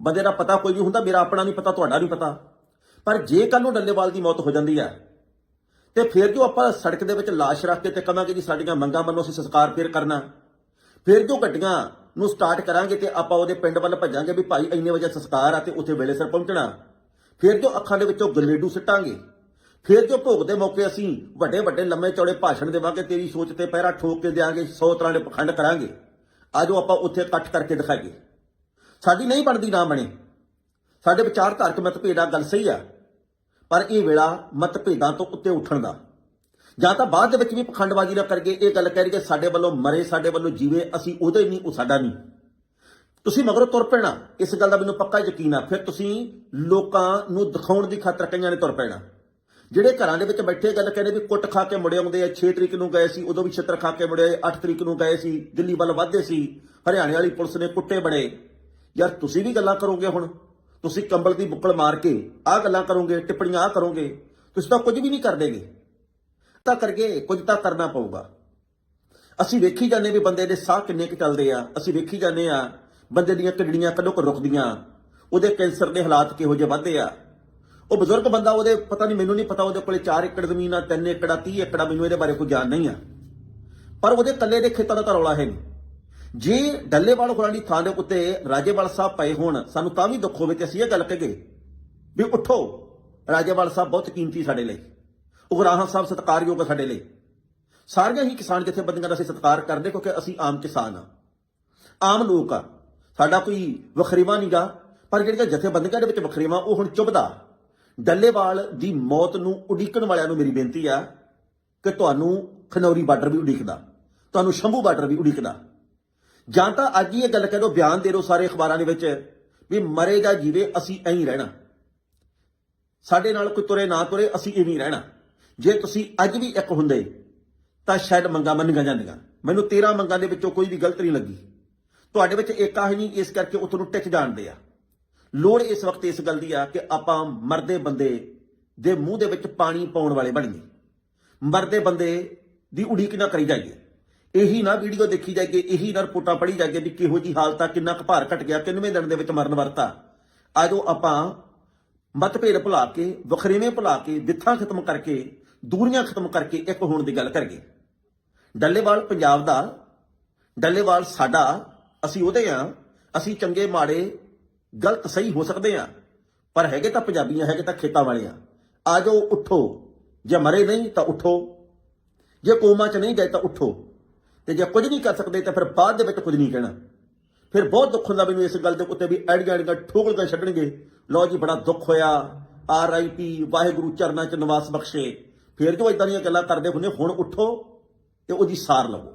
ਬੰਦੇ ਦਾ ਪਤਾ ਕੋਈ ਵੀ ਹੁੰਦਾ, ਮੇਰਾ ਆਪਣਾ ਨਹੀਂ ਪਤਾ, ਤੁਹਾਡਾ ਨਹੀਂ ਪਤਾ। ਪਰ ਜੇ ਕੱਲ ਨੂੰ ਡੱਲੇਵਾਲ ਦੀ ਮੌਤ ਹੋ ਜਾਂਦੀ ਹੈ, ਤੇ ਫਿਰ ਜੋ ਆਪਾਂ ਸੜਕ ਦੇ ਵਿੱਚ ਲਾਸ਼ ਰੱਖ ਕੇ ਤੇ ਕਹਾਂਗੇ ਜੀ ਸਾਡੀਆਂ ਮੰਗਾਂ ਮੰਨੋ ਅਸੀਂ ਸੰਸਕਾਰ ਫਿਰ ਕਰਨਾ? ਫਿਰ ਜੋ ਗੱਡੀਆਂ ਨੂੰ ਸਟਾਰਟ ਕਰਾਂਗੇ ਤੇ ਆਪਾਂ ਉਹਦੇ ਪਿੰਡ ਵੱਲ ਭੱਜਾਂਗੇ ਵੀ ਭਾਈ ਇੰਨੇ ਵਜੇ ਸੰਸਕਾਰ ਆ ਤੇ ਉੱਥੇ ਵੇਲੇ ਸਿਰ ਪਹੁੰਚਣਾ? ਫਿਰ ਜੋ ਅੱਖਾਂ ਦੇ ਵਿੱਚੋਂ ਗਰੇਡੂ ਸਿੱਟਾਂਗੇ? ਫਿਰ ਜੋ ਭੋਗ ਦੇ ਮੌਕੇ ਅਸੀਂ ਵੱਡੇ ਵੱਡੇ ਲੰਮੇ ਚੌੜੇ ਭਾਸ਼ਣ ਦੇਵਾਂਗੇ, ਤੇਰੀ ਸੋਚ ਤੇ ਪਹਿਰਾ ਠੋਕ ਕੇ ਦਿਆਂਗੇ 100 ਤਰ੍ਹਾਂ ਦੇ ਪਖੰਡ ਕਰਾਂਗੇ? ਆਜੋ ਆਪਾਂ ਉੱਥੇ ਇਕੱਠ ਕਰਕੇ ਦਿਖਾਈਏ। ਸਾਡੀ ਨਹੀਂ ਬਣਦੀ ਨਾ ਬਣੇ। ਸਾਡੇ ਵਿਚਾਰਧਾਰਕ ਮਤਭੇਦਾਂ ਗੱਲ ਸਹੀ ਆ। ਪਰ ਇਹ ਵੇਲਾ ਮਤਭੇਦਾਂ ਤੋਂ ਉੱਤੇ ਉੱਠਣ ਦਾ। ਜਾਂ ਤਾਂ ਬਾਅਦ ਦੇ ਵਿੱਚ ਵੀ ਪਖੰਡਬਾਜ਼ੀ ਨਾ ਕਰਕੇ ਇਹ ਗੱਲ ਕਹਿ ਰਹੀ ਕਿ ਸਾਡੇ ਵੱਲੋਂ ਮਰੇ, ਸਾਡੇ ਵੱਲੋਂ ਜੀਵੇ, ਅਸੀਂ ਉਹਦੇ ਨਹੀਂ, ਉਹ ਸਾਡਾ ਨਹੀਂ। ਤੁਸੀਂ ਮਗਰੋਂ ਤੁਰ ਪੈਣਾ, ਇਸ ਗੱਲ ਦਾ ਮੈਨੂੰ ਪੱਕਾ ਯਕੀਨ ਆ। ਫਿਰ ਤੁਸੀਂ ਲੋਕਾਂ ਨੂੰ ਦਿਖਾਉਣ ਦੀ ਖਾਤਰ ਕਈਆਂ ਨੇ ਤੁਰ ਪੈਣਾ। ਜਿਹੜੇ ਘਰਾਂ ਦੇ ਵਿੱਚ ਬੈਠੇ ਗੱਲ ਕਹਿੰਦੇ ਵੀ ਕੁੱਟ ਖਾ ਕੇ ਮੁੜੇ ਆਉਂਦੇ ਆ 6 ਤਰੀਕ ਨੂੰ ਗਏ ਸੀ, ਉਦੋਂ ਵੀ ਛਿੱਤਰ ਖਾ ਕੇ ਮੁੜੇ 8 ਤਰੀਕ ਨੂੰ ਗਏ ਸੀ, ਦਿੱਲੀ ਵੱਲ ਵਾਧੇ ਸੀ, ਹਰਿਆਣੇ ਵਾਲੀ ਪੁਲਿਸ ਨੇ ਕੁੱਟੇ ਬੜੇ ਯਾਰ ਤੁਸੀਂ ਵੀ ਗੱਲਾਂ ਕਰੋਗੇ ਹੁਣ? ਤੁਸੀਂ ਕੰਬਲ ਦੀ ਬੁੱਕਲ ਮਾਰ ਕੇ ਆਹ ਗੱਲਾਂ ਕਰੋਗੇ, ਟਿੱਪਣੀਆਂ ਆਹ ਕਰੋਗੇ, ਤੁਸੀਂ ਤਾਂ ਕੁਝ ਵੀ ਨਹੀਂ ਕਰਦੇਗੇ ਤਾਂ ਕਰਕੇ ਕੁਝ ਤਾਂ ਕਰਨਾ ਪਊਗਾ। ਅਸੀਂ ਵੇਖੀ ਜਾਂਦੇ ਵੀ ਬੰਦੇ ਦੇ ਸਾਹ ਕਿੰਨੇ ਕੁ ਚੱਲਦੇ ਆ। ਅਸੀਂ ਵੇਖੀ ਜਾਂਦੇ ਆ, ਬੰਦੇ ਦੀਆਂ ਕਿਡਨੀਆਂ ਕਦੋਂ ਕੁ ਰੁਕਦੀਆਂ। ਉਹਦੇ ਕੈਂਸਰ ਦੇ ਹਾਲਾਤ ਕਿਹੋ ਜਿਹੇ ਵੱਧਦੇ ਆ। ਉਹ ਬਜ਼ੁਰਗ ਬੰਦਾ ਉਹਦੇ, ਪਤਾ ਨਹੀਂ ਮੈਨੂੰ ਨਹੀਂ ਪਤਾ, ਉਹਦੇ ਕੋਲੇ 4 ਏਕੜ ਜ਼ਮੀਨ ਆ 3 ਏਕੜ ਆ 30 ਏਕੜ ਮੈਨੂੰ ਇਹਦੇ ਬਾਰੇ ਕੋਈ ਗਿਆਨ ਨਹੀਂ ਆ। ਪਰ ਉਹਦੇ ਕੱਲੇ ਦੇ ਖੇਤਾਂ ਦਾ ਤਾਂ ਰੌਲਾ ਹੈ ਨਹੀਂ। ਜੇ ਡੱਲੇਵਾਲ ਹੋਰਾਂ ਦੀ ਥਾਂ ਦੇ ਉੱਤੇ ਰਾਜੇਵਾਲ ਸਾਹਿਬ ਪਏ ਹੋਣ, ਸਾਨੂੰ ਤਾਂ ਵੀ ਦੁੱਖ ਹੋਵੇ ਕਿ ਅਸੀਂ ਇਹ ਗੱਲ ਕਹੀਏ ਵੀ ਉੱਠੋ। ਰਾਜੇਵਾਲ ਸਾਹਿਬ ਬਹੁਤ ਕੀਮਤੀ ਸਾਡੇ ਲਈ। ਉਗਰਾਹਾਂ ਸਾਹਿਬ ਸਤਿਕਾਰਯੋਗ ਆ ਸਾਡੇ ਲਈ। ਸਾਰੀਆਂ ਹੀ ਕਿਸਾਨ ਜਥੇਬੰਦੀਆਂ ਦਾ ਅਸੀਂ ਸਤਿਕਾਰ ਕਰਦੇ ਕਿਉਂਕਿ ਅਸੀਂ ਆਮ ਕਿਸਾਨ ਆ। ਆਮ ਲੋਕ ਆ। ਸਾਡਾ ਕੋਈ ਵਖਰੀਵਾ ਨਹੀਂਗਾ ਪਰ ਜਿਹੜੀਆਂ ਜਥੇਬੰਦੀਆਂ ਦੇ ਵਿੱਚ ਵਖਰੀਵਾ, ਉਹ ਹੁਣ ਚੁੱਭਦਾ। ਡੱਲੇਵਾਲ ਦੀ ਮੌਤ ਨੂੰ ਉਡੀਕਣ ਵਾਲਿਆਂ ਨੂੰ ਮੇਰੀ ਬੇਨਤੀ ਆ ਕਿ ਤੁਹਾਨੂੰ ਖਨੌਰੀ ਬਾਰਡਰ ਵੀ ਉਡੀਕਦਾ। ਤੁਹਾਨੂੰ ਸ਼ੰਭੂ ਬਾਰਡਰ ਵੀ ਉਡੀਕਦਾ। ਜਾਂ ਤਾਂ ਅੱਜ ਹੀ ਇਹ ਗੱਲ ਕਹਿ ਦਿਓ ਬਿਆਨ ਦੇ ਦਿਓ ਸਾਰੇ ਅਖਬਾਰਾਂ ਦੇ ਵਿੱਚ ਵੀ ਮਰੇ ਜਾਂ ਜੀਵੇ, ਅਸੀਂ ਐਂ ਹੀ ਰਹਿਣਾ। ਸਾਡੇ ਨਾਲ ਕੋਈ ਤੁਰੇ ਨਾ ਤੁਰੇ, ਅਸੀਂ ਇਵੇਂ ਰਹਿਣਾ। ਜੇ ਤੁਸੀਂ ਅੱਜ ਵੀ ਇੱਕ ਹੁੰਦੇ, ਤਾਂ ਸ਼ਾਇਦ ਮੰਗਾ ਮੰਨੀਆਂ ਜਾਂਦੀਆਂ। ਮੈਨੂੰ 13 ਮੰਗਾਂ ਦੇ ਵਿੱਚੋਂ ਕੋਈ ਵੀ ਗਲਤ ਨਹੀਂ ਲੱਗੀ। ਤੁਹਾਡੇ ਵਿੱਚ ਏਕਾ ਹੀ ਨਹੀਂ, ਇਸ ਕਰਕੇ ਉਹ ਤੁਹਾਨੂੰ ਟਿਕ ਜਾਣਦੇ ਆ। ਲੋੜ ਇਸ ਵਕਤ ਇਸ ਗੱਲ ਦੀ ਆ ਕਿ ਆਪਾਂ ਮਰਦੇ ਬੰਦੇ ਦੇ ਮੂੰਹ ਦੇ ਵਿੱਚ ਪਾਣੀ ਪਾਉਣ ਵਾਲੇ ਬਣੀਏ। ਮਰਦੇ ਬੰਦੇ ਦੀ ਉਡੀਕ ਨਾ ਕਰੀ ਜਾਈਏ। ਇਹੀ ਨਾ ਵੀਡੀਓ ਦੇਖੀ ਜਾਈਏ ਇਹੀ ਨਾ ਰਿਪੋਰਟਾਂ ਪੜ੍ਹੀ ਜਾਈਏ ਵੀ ਕਿਹੋ ਜੀ ਹਾਲਤ ਆ, ਕਿੰਨਾ ਕੁ ਭਾਰ ਘਟ ਗਿਆ ਕਿੰਨਵੇਂ ਦਿਨ ਦੇ ਵਿੱਚ ਮਰਨ ਵਰਤਾ। ਆਜੋ ਆਪਾਂ ਮਤਭੇਦ ਭੁਲਾ ਕੇ, ਵਖਰੇਵੇਂ ਭੁਲਾ ਕੇ, ਵਿਥਾਂ ਖਤਮ ਕਰਕੇ, ਦੂਰੀਆਂ ਖਤਮ ਕਰਕੇ ਇੱਕ ਹੋਣ ਦੀ ਗੱਲ ਕਰੀਏ। ਡੱਲੇਵਾਲ ਪੰਜਾਬ ਦਾ, ਡੱਲੇਵਾਲ ਸਾਡਾ, ਅਸੀਂ ਉਹਦੇ ਆ, ਅਸੀਂ ਚੰਗੇ ਮਾੜੇ ਗਲਤ ਸਹੀ ਹੋ ਸਕਦੇ ਆ, ਪਰ ਹੈਗੇ ਤਾਂ ਪੰਜਾਬੀਆਂ, ਹੈਗੇ ਤਾਂ ਖੇਤਾਂ ਵਾਲੇ ਆ ਆਜੋ ਉੱਠੋ, ਜੇ ਮਰੇ ਨਹੀਂ ਤਾਂ ਉੱਠੋ, ਜੇ ਕੋਮਾ ਚ ਨਹੀਂ ਗਏ ਤਾਂ ਉੱਠੋ। ਤੇ ਜੇ ਕੁਝ ਨਹੀਂ ਕਰ ਸਕਦੇ ਤਾਂ ਫਿਰ ਬਾਅਦ ਦੇ ਵਿੱਚ ਕੁਝ ਨਹੀਂ ਕਹਿਣਾ। ਫਿਰ ਬਹੁਤ ਦੁੱਖ ਹੁੰਦਾ ਮੈਨੂੰ ਇਸ ਗੱਲ ਦੇ ਉੱਤੇ ਵੀ ਐੜੀਆਂ ਐੜੀਆਂ ਠੋਕਲ ਕੇ ਛੱਡਣਗੇ। ਲਓ ਜੀ, ਬੜਾ ਦੁੱਖ ਹੋਇਆ। ਆਰ ਆਈ ਪੀ ਵਾਹਿਗੁਰੂ ਚਰਨਾਂ ਚ ਨਿਵਾਸ ਬਖਸ਼ੇ। ਫਿਰ ਜੋ ਇਦਾਂ ਦੀਆਂ ਗੱਲਾਂ ਕਰਦੇ ਹੁੰਦੇ, ਹੁਣ ਉੱਠੋ ਤੇ ਉਹਦੀ ਸਾਰ ਲਵੋ।